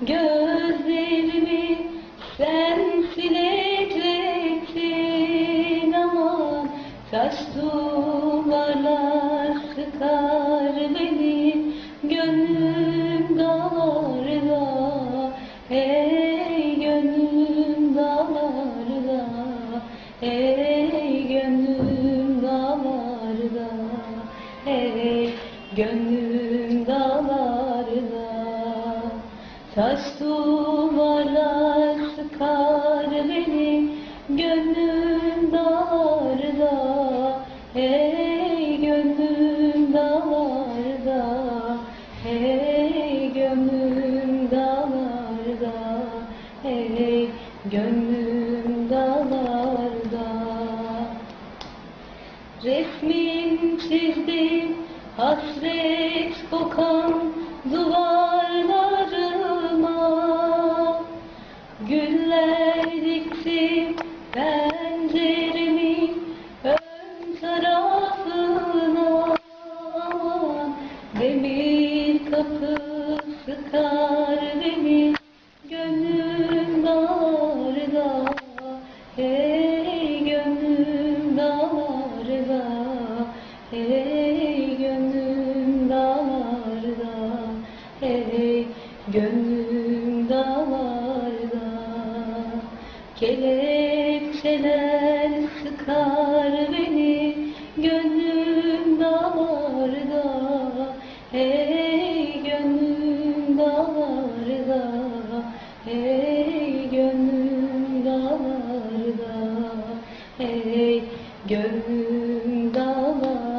Gözlerimi sensin eklettin ama Taş duvarlar sıkar beni. Gönlüm dağlarda Ey gönlüm dağlarda Ey gönlüm dağlarda Ey gönlüm Taş duvarlar sıkar beni Gönlüm dağlarda Hey gönlüm dağlarda Hey gönlüm dağlarda Hey gönlüm dağlarda Resmin çizdim hasret kokan tarafına Demir kapı sıkar beni gönlüm darda Hey gönlüm dağlarda Hey gönlüm dağlarda Hey gönlüm dağlarda Kelepçeler sıkar beni Hey gönlüm dağlarda Hey gönlüm dağlarda Hey gönlüm dağlarda.